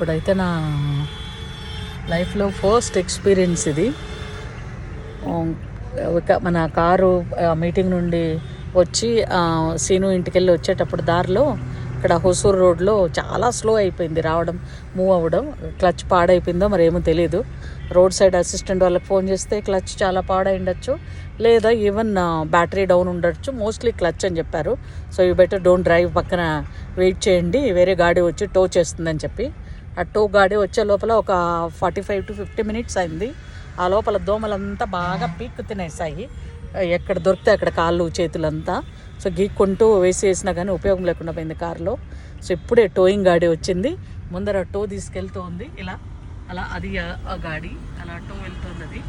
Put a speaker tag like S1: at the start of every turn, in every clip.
S1: ఇప్పుడైతే నా లైఫ్లో ఫస్ట్ ఎక్స్పీరియన్స్ ఇది. ఒక మన కారు మీటింగ్ నుండి వచ్చి సీను ఇంటికి వెళ్ళి వచ్చేటప్పుడు దారిలో ఇక్కడ హొసూరు రోడ్లో చాలా స్లో అయిపోయింది రావడం మూవ్ అవ్వడం. క్లచ్ పాడైపోయిందో మరి ఏమో తెలియదు రోడ్ సైడ్ అసిస్టెంట్ వాళ్ళకి ఫోన్ చేస్తే క్లచ్ చాలా పాడైండొచ్చు లేదా ఈవెన్ బ్యాటరీ డౌన్ ఉండొచ్చు. మోస్ట్లీ క్లచ్ అని చెప్పారు. So you better don't drive పక్కన వెయిట్ చేయండి. వేరే గాడి వచ్చి టో చేస్తుందని చెప్పి. ఆ టో గాడి వచ్చే లోపల ఒక forty five to fifty minutes అయింది. ఆ లోపల దోమలంతా బాగా పీక్కు తినేసాయి ఎక్కడ దొరికితే అక్కడ కాళ్ళు చేతులంతా. సో గీక్కుంటూ వేసి వేసినా కానీ ఉపయోగం లేకుండా పోయింది కారులో. సో ఇప్పుడే టోయింగ్ గాడి వచ్చింది. ముందర టో తీసుకెళ్తూ ఉంది ఇలా అలా అది ఆ- ఆ గాడి అలా టో వెళ్తుంది అది.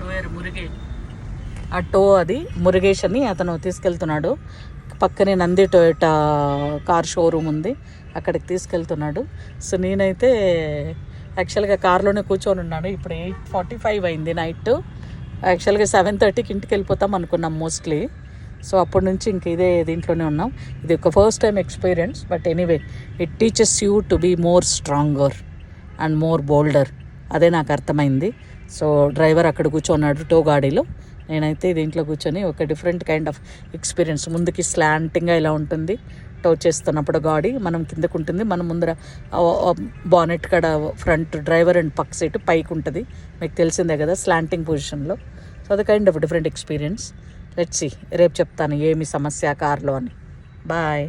S1: టోయర్ మురిగే ఆ టో అది మురుగేష్ అని అతను తీసుకెళ్తున్నాడు. పక్కనే నంది టొయోటా కార్ షోరూమ్ ఉంది. అక్కడికి తీసుకెళ్తున్నాడు. సో నేనైతే యాక్చువల్గా కార్లోనే కూర్చొని ఉన్నాను. ఇప్పుడు ఎయిట్ ఫార్టీ ఫైవ్ అయింది నైట్. యాక్చువల్గా సెవెన్ థర్టీకి ఇంటికి వెళ్ళిపోతాం అనుకున్నాం మోస్ట్లీ. సో అప్పటి నుంచి ఇంక ఇదే దీంట్లోనే ఉన్నాం. ఇది ఒక first time experience. But anyway it teachers you to be more stronger and more bolder. అదే నాకు అర్థమైంది. సో డ్రైవర్ అక్కడ కూర్చోన్నాడు టో గాడీలో. నేనైతే దీంట్లో కూర్చొని ఒక డిఫరెంట్ కైండ్ ఆఫ్ ఎక్స్పీరియన్స్ ముందుకి స్లాంటింగ్గా ఇలా ఉంటుంది. టో చేస్తున్నప్పుడు గాడి మనం కిందకు ఉంటుంది. మనం ముందర బానెట్ కాడ ఫ్రంట్ డ్రైవర్ అండ్ పక్క సీటు పైకి ఉంటుంది. మీకు తెలిసిందే కదా స్లాంటింగ్ పొజిషన్లో సో అది kind of different experience let's రేపు చెప్తాను. ఏమి సమస్య కార్లో అని. బాయ్